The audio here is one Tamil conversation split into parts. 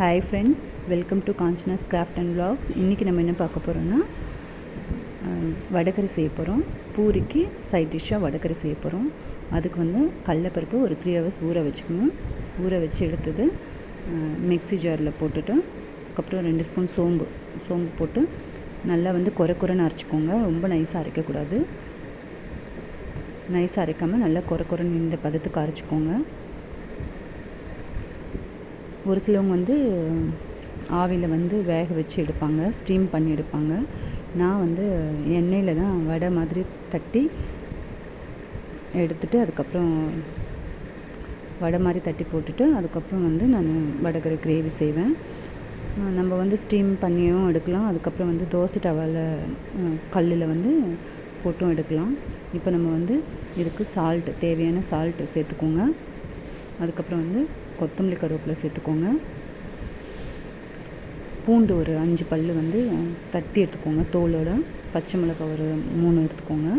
Hi friends welcome to Kanchana's craft and vlogs. இன்றைக்கி நம்ம என்ன பார்க்க போகிறோன்னா வடகறி செய்ய போகிறோம் பூரிக்கு சைட் டிஷ்ஷாக வடக்கறி செய்ய போகிறோம் அதுக்கு வந்து கடலப்பருப்பு ஒரு த்ரீ ஹவர்ஸ் ஊற வச்சுக்கணும். ஊற வச்சு எடுத்தது மிக்ஸி ஜாரில் போட்டுட்டு அதுக்கப்புறம் ரெண்டு ஸ்பூன் சோம்பு சோம்பு போட்டு நல்லா வந்து குறை குறைன்னு அரைச்சிக்கோங்க. ரொம்ப நைஸாக அரைக்கக்கூடாது. நைஸாக அரைக்காமல் நல்லா குறை குறைன்னு இந்த பதத்துக்கு அரைச்சிக்கோங்க. ஒரு சிலவங்க வந்து ஆவியில் வந்து வேக வச்சு எடுப்பாங்க ஸ்டீம் பண்ணி எடுப்பாங்க. நான் வந்து எண்ணெயில் தான் வடை மாதிரி தட்டி எடுத்துட்டு அதுக்கப்புறம் வடை மாதிரி தட்டி போட்டுட்டு அதுக்கப்புறம் வந்து நான் வடகரை கிரேவி செய்வேன். நம்ம வந்து ஸ்டீம் பண்ணியும் எடுக்கலாம். அதுக்கப்புறம் வந்து தோசை டவாவில் கல்லில் வந்து போட்டும் எடுக்கலாம். இப்போ நம்ம வந்து இதுக்கு சால்ட் தேவையான சால்ட் சேர்த்துக்கோங்க. அதுக்கப்புறம் வந்து கொத்தமல்லி கருவேப்பிலை சேர்த்துக்கோங்க. பூண்டு ஒரு அஞ்சு பல் வந்து தட்டி எடுத்துக்கோங்க. தோலோட பச்சை மிளகாய் ஒரு மூணு எடுத்துக்கோங்க.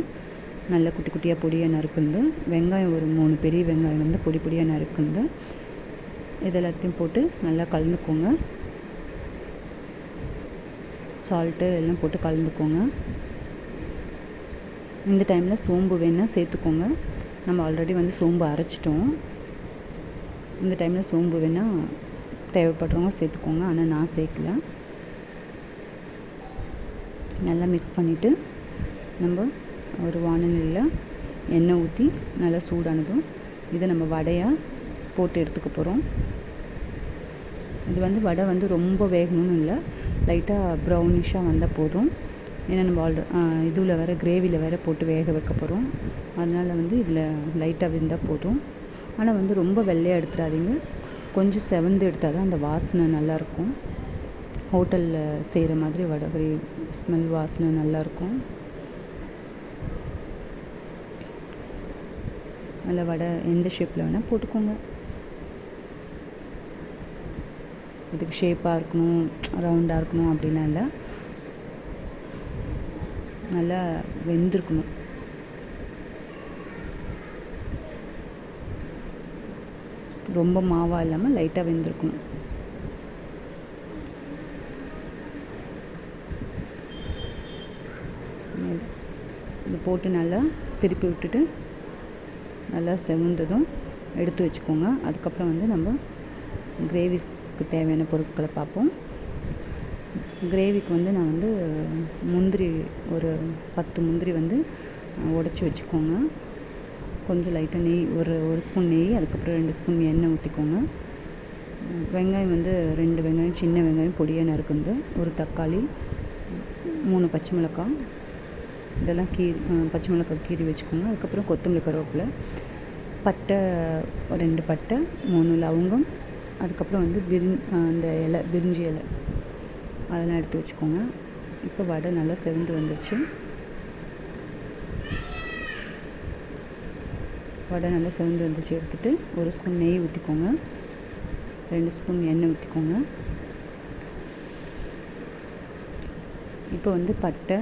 நல்லா குட்டி குட்டியாக பொடியாக நறுக்குந்து வெங்காயம் ஒரு மூணு பெரிய வெங்காயம் வந்து பொடி பொடியாக நறுக்குந்து இது எல்லாத்தையும் போட்டு நல்லா கலந்துக்கோங்க. சால்ட்டு எல்லாம் போட்டு கலந்துக்கோங்க. இந்த டைமில் சோம்பு வேணால் சேர்த்துக்கோங்க. நம்ம ஆல்ரெடி வந்து சோம்பு அரைச்சிட்டோம். இந்த டைமில் சோம்பு வேணால் தேவைப்படுறவங்க சேர்த்துக்கோங்க. ஆனால் நான் சேர்க்கல. நல்லா மிக்ஸ் பண்ணிவிட்டு நம்ம ஒரு வானலியில் எண்ணெய் ஊற்றி நல்லா சூடானதும் இதை நம்ம வடையாக போட்டு எடுத்துக்க போகிறோம் இது வந்து வடை வந்து ரொம்ப வேகணும்னு இல்லை. லைட்டாக ப்ரௌனிஷாக வந்தால் போதும். ஏன்னா நம்ம ஆல்ரெ இதில் வேறு கிரேவியில் வேறு போட்டு வேக வைக்க போகிறோம் அதனால் வந்து இதில் லைட்டாக வெந்தால் போதும். ஆனால் வந்து ரொம்ப வெள்ளையாக எடுத்துடாதீங்க. கொஞ்சம் செவந்து எடுத்தால் தான் அந்த வாசனை நல்லாயிருக்கும். ஹோட்டலில் செய்கிற மாதிரி வடகரி ஸ்மெல் வாசனை நல்லாயிருக்கும். நல்ல வடை எந்த ஷேப்பில் வேணால் போட்டுக்கோங்க. இதுக்கு ஷேப்பாக இருக்கணும் ரவுண்டாக இருக்கணும் அப்படிலாம் இல்லை. நல்லா வெந்திருக்கணும். ரொம்ப மாவாக இல்லாமல் லைட்டாக வெந்திருக்கணும். இது போட்டு நல்லா திருப்பி விட்டுட்டு நல்லா செவந்ததும் எடுத்து வச்சுக்கோங்க. அதுக்கப்புறம் வந்து நம்ம கிரேவிஸ்க்கு தேவையான பொருட்களை பார்ப்போம். கிரேவிக்கு வந்து நான் வந்து முந்திரி ஒரு பத்து முந்திரி வந்து உடச்சி வச்சுக்கோங்க. கொஞ்சம் லைட்டாக நெய் ஒரு ஒரு ஸ்பூன் நெய் அதுக்கப்புறம் ரெண்டு ஸ்பூன் எண்ணெய் ஊற்றிக்கோங்க வெங்காயம் வந்து ரெண்டு வெங்காயம் சின்ன வெங்காயம் பொடியாக நறுக்குந்து ஒரு தக்காளி மூணு பச்சை மிளகாய் இதெல்லாம் கீரி பச்சை மிளகாய் கீறி வச்சுக்கோங்க. அதுக்கப்புறம் கொத்தமல்லி கருவேப்பிலை பட்டை ரெண்டு பட்டை மூணு லவங்கம் அதுக்கப்புறம் வந்து பிரிஞ் அந்த இலை பிரிஞ்சி இலை அதெல்லாம் எடுத்து வச்சுக்கோங்க. இப்போ வடை நல்லா செவந்து வந்துருச்சு. வடை நல்லா சிவந்து வந்துச்சு எடுத்துகிட்டு ஒரு ஸ்பூன் நெய் ஊற்றிக்கோங்க ரெண்டு ஸ்பூன் எண்ணெய் ஊற்றிக்கோங்க இப்போ வந்து பட்டை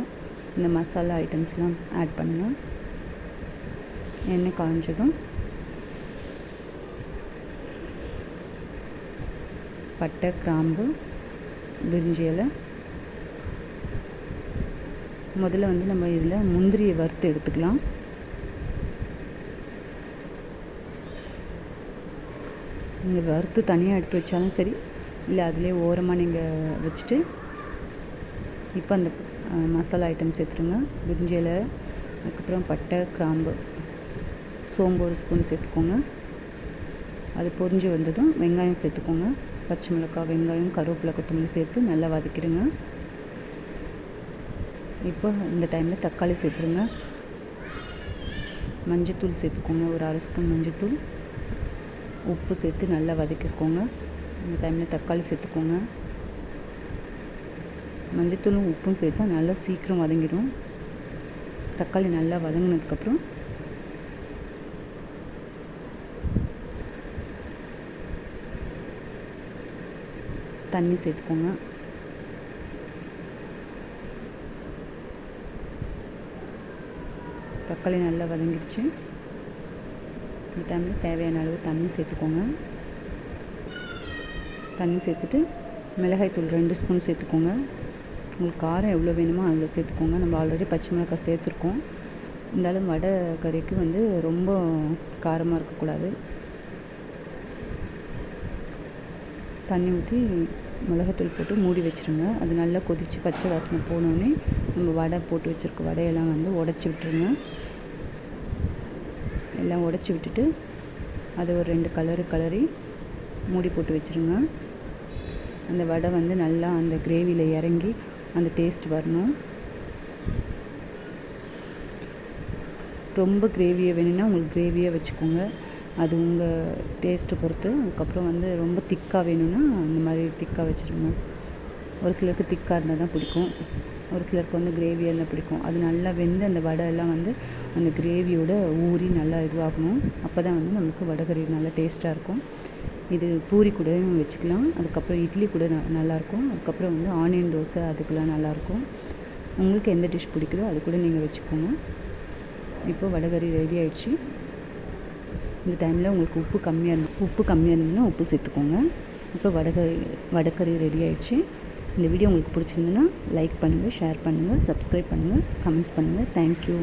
இந்த மசாலா ஐட்டம்ஸ்லாம் ஆட் பண்ணலாம் எண்ணெய் காய்ஞ்சதும் பட்டை கிராம்பு பிரிஞ்சி இலை. முதல்ல வந்து நம்ம இதில் முந்திரியை வறுத்து எடுத்துக்கலாம். நீங்கள் வறுத்து தனியாக எடுத்து வச்சாலும் சரி இல்லை அதிலே ஓரமாக நீங்கள் வச்சுட்டு இப்போ அந்த மசாலா ஐட்டம் சேர்த்துருங்க. பிரிஞ்சி இலை அதுக்கப்புறம் பட்டை கிராம்பு சோம்பு ஒரு ஸ்பூன் சேர்த்துக்கோங்க. அது பொரிஞ்சு வந்ததும் வெங்காயம் சேர்த்துக்கோங்க. பச்சை மிளகாய் வெங்காயம் கருவேப்பிலை கொத்தமல்லி சேர்த்து நல்லா வதக்கிடுங்க. இப்போ இந்த டைமில் தக்காளி சேர்த்துருங்க. மஞ்சத்தூள் சேர்த்துக்கோங்க. ஒரு அரை ஸ்பூன் மஞ்சத்தூள். உப்பு சேர்த்து நல்லா வதக்கிக்கோங்க. இந்த டைமில் தக்காளி சேர்த்துக்கோங்க. மஞ்சத்தூளும் உப்பும் சேர்த்தா நல்லா சீக்கிரம் வதங்கிடும். தக்காளி நல்லா வதங்கினதுக்கப்புறம் தண்ணி சேர்த்துக்கோங்க. தக்காளி நல்லா வதங்கிடுச்சு. இந்த டைமில் தேவையான அளவு தண்ணி சேர்த்துக்கோங்க. தண்ணி சேர்த்துட்டு மிளகாய்த்தூள் ரெண்டு ஸ்பூன் சேர்த்துக்கோங்க. உங்களுக்கு காரம் எவ்வளோ வேணுமோ அதில் சேர்த்துக்கோங்க. நம்ம ஆல்ரெடி பச்சை மிளகாய் சேர்த்துருக்கோம். இருந்தாலும் வடை கறிக்கு வந்து ரொம்ப காரமாக இருக்கக்கூடாது. தண்ணி ஊற்றி மிளகாத்தூள் போட்டு மூடி வச்சுருங்க. அது நல்லா கொதித்து பச்சை வாசனை போனோடனே நம்ம வடை போட்டு வச்சுருக்க வடையெல்லாம் வந்து உடச்சி விட்டுருங்க. எல்லாம் உடச்சி விட்டுட்டு அதை ஒரு ரெண்டு கலரு கலரி மூடி போட்டு வச்சுருங்க. அந்த வடை வந்து நல்லா அந்த கிரேவியில் இறங்கி அந்த டேஸ்ட் வரணும். ரொம்ப கிரேவியை வேணும்னா உங்களுக்கு கிரேவியாக வச்சுக்கோங்க. அது உங்கள் டேஸ்ட்டை பொறுத்து. அதுக்கப்புறம் வந்து ரொம்ப திக்காக வேணும்னா அந்த மாதிரி திக்காக வச்சுருங்க. ஒரு சிலருக்கு திக்காக இருந்தால் தான் பிடிக்கும். ஒரு சிலருக்கு வந்து கிரேவி எல்லாம் பிடிக்கும். அது நல்லா வெந்து அந்த வடை எல்லாம் வந்து அந்த கிரேவியோட ஊறி நல்லா இதுவாகணும். அப்போ தான் வந்து நம்மளுக்கு வடைகறி நல்லா டேஸ்ட்டாக இருக்கும். இது பூரி கூடயும் வச்சுக்கலாம். அதுக்கப்புறம் இட்லி கூட ந நல்லாயிருக்கும். அதுக்கப்புறம் வந்து ஆனியன் தோசை அதுக்கெலாம் நல்லாயிருக்கும். உங்களுக்கு எந்த டிஷ் பிடிக்குதோ அது கூட நீங்கள் வச்சுக்கோங்க. இப்போ வடகறி ரெடி ஆயிடுச்சு. இந்த டைமில் உங்களுக்கு உப்பு கம்மியாக இருந்து உப்பு கம்மியாக இருந்ததுன்னா உப்பு சேர்த்துக்கோங்க. இப்போ வடகறி வடைக்கறி ரெடி ஆயிடுச்சு. இந்த வீடியோ உங்களுக்கு பிடிச்சிருந்துன்னா லைக் பண்ணுங்கள் ஷேர் பண்ணுங்கள் சப்ஸ்கிரைப் பண்ணுங்கள் கமெண்ட்ஸ் பண்ணுங்கள் தேங்க்யூ